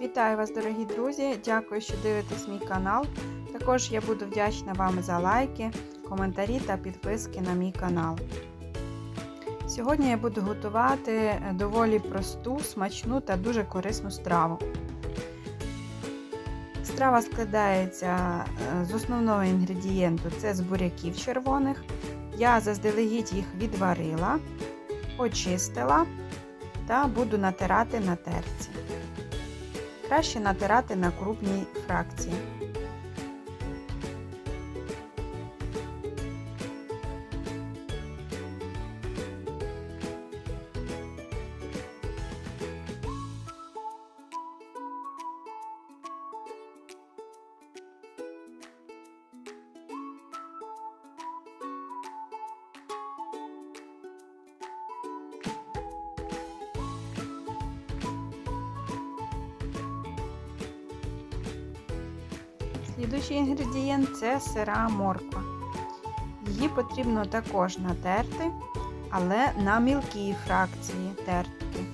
Вітаю вас, дорогі друзі! Дякую, що дивитесь мій канал. Також я буду вдячна вам за лайки, коментарі та підписки на мій канал. Сьогодні я буду готувати доволі просту, смачну та дуже корисну страву. Страва складається з основного інгредієнту це з буряків червоних. Я заздалегідь їх відварила, очистила та буду натирати на терці. Краще натирати на крупній фракції. Слідуючий інгредієнт це сира морква. Її потрібно також натерти, але на мілкій фракції тертки.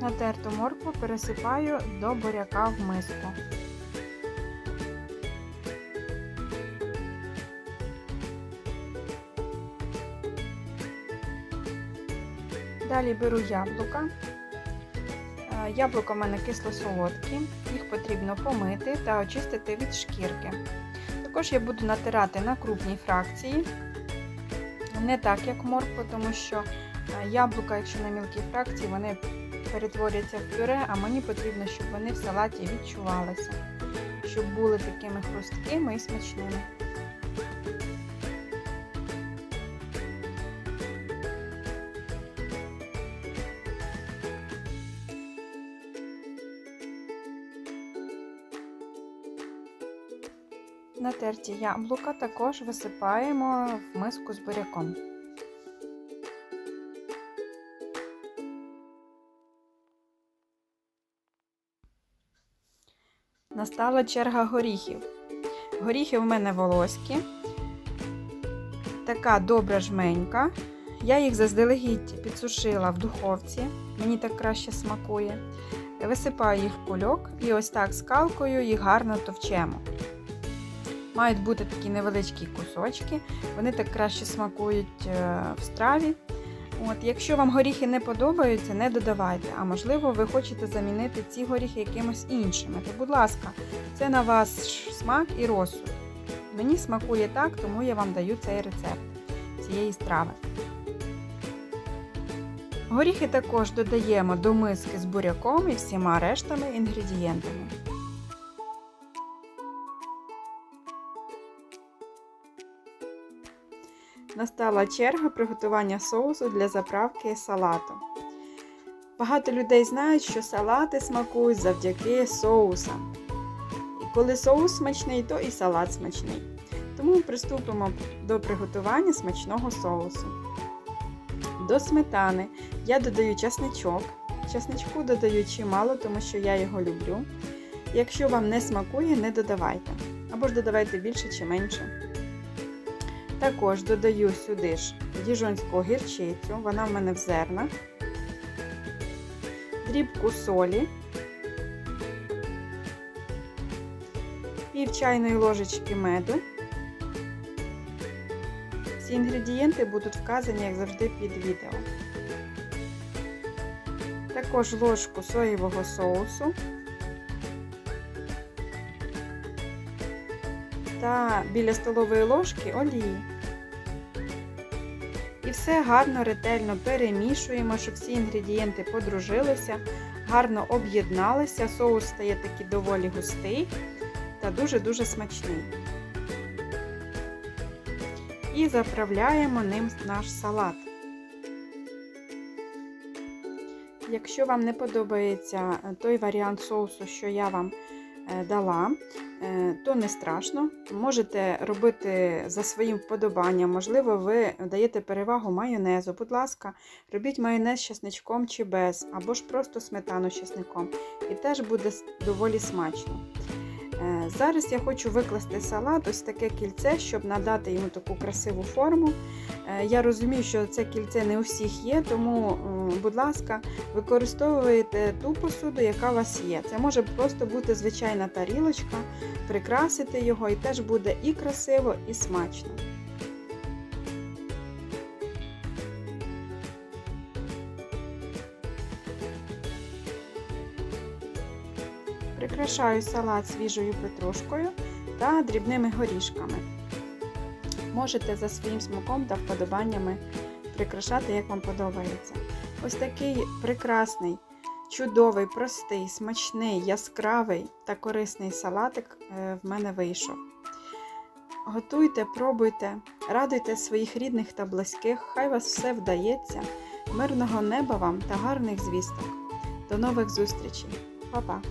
Натерту моркву пересипаю до буряка в миску. Далі беру яблука. Яблука в мене кисло-солодкі, їх потрібно помити та очистити від шкірки. Також я буду натирати на крупній фракції, не так, як морква, тому що яблука, якщо на мілкій фракції, вони перетворяться в пюре, а мені потрібно, щоб вони в салаті відчувалися, щоб були такими хрусткими і смачними. Натерті яблука також висипаємо в миску з буряком. Настала черга горіхів. Горіхи в мене волоські, така добра жменька. Я їх заздалегідь підсушила в духовці, мені так краще смакує. Висипаю їх в кульок і ось так скалкою їх гарно товчемо. Мають бути такі невеличкі кусочки, вони так краще смакують в страві. От, Якщо вам горіхи не подобаються, не додавайте. А можливо, ви хочете замінити ці горіхи якимось іншими. То, будь ласка, це на ваш смак і розсуд. Мені смакує так, тому я вам даю цей рецепт цієї страви. Горіхи також додаємо до миски з буряком і всіма рештами інгредієнтами. Настала черга приготування соусу для заправки салату. Багато людей знають, що салати смакують завдяки соусам. І коли соус смачний, то і салат смачний. Тому приступимо до приготування смачного соусу. До сметани я додаю часничок. Часничку додаю чимало, тому що я його люблю. Якщо вам не смакує, не додавайте. Або ж додавайте більше чи менше. Також додаю сюди ж діжонську гірчицю, вона в мене в зернах, дрібку солі, пів чайної ложечки меду. Всі інгредієнти будуть вказані, як завжди, під відео. Також ложку соєвого соусу. та біля столової ложки олії. І все гарно, ретельно перемішуємо, щоб всі інгредієнти подружилися, гарно об'єдналися, соус стає такий доволі густий та дуже-дуже смачний. І заправляємо ним наш салат. Якщо вам не подобається той варіант соусу, що я вам дала, то не страшно. Можете робити за своїм вподобанням. Можливо, ви даєте перевагу майонезу. Будь ласка, робіть майонез з чесничком чи без, або ж просто сметану з чесником. І теж буде доволі смачно. Е, Зараз я хочу викласти салат, ось таке кільце, щоб надати йому таку красиву форму. Е, Я розумію, що це кільце не у всіх є, тому, будь ласка, використовуйте ту посуду, яка у вас є. Це може просто бути звичайна тарілочка, прикрасити його і теж буде і красиво, і смачно. Прикрашаю салат свіжою петрушкою та дрібними горішками. Можете за своїм смаком та вподобаннями прикрашати, як вам подобається. Ось такий прекрасний, чудовий, простий, смачний, яскравий та корисний салатик е, в мене вийшов. Готуйте, пробуйте, радуйте своїх рідних та близьких, хай вас все вдається. Мирного неба вам та гарних звісток. До нових зустрічей. Па-па!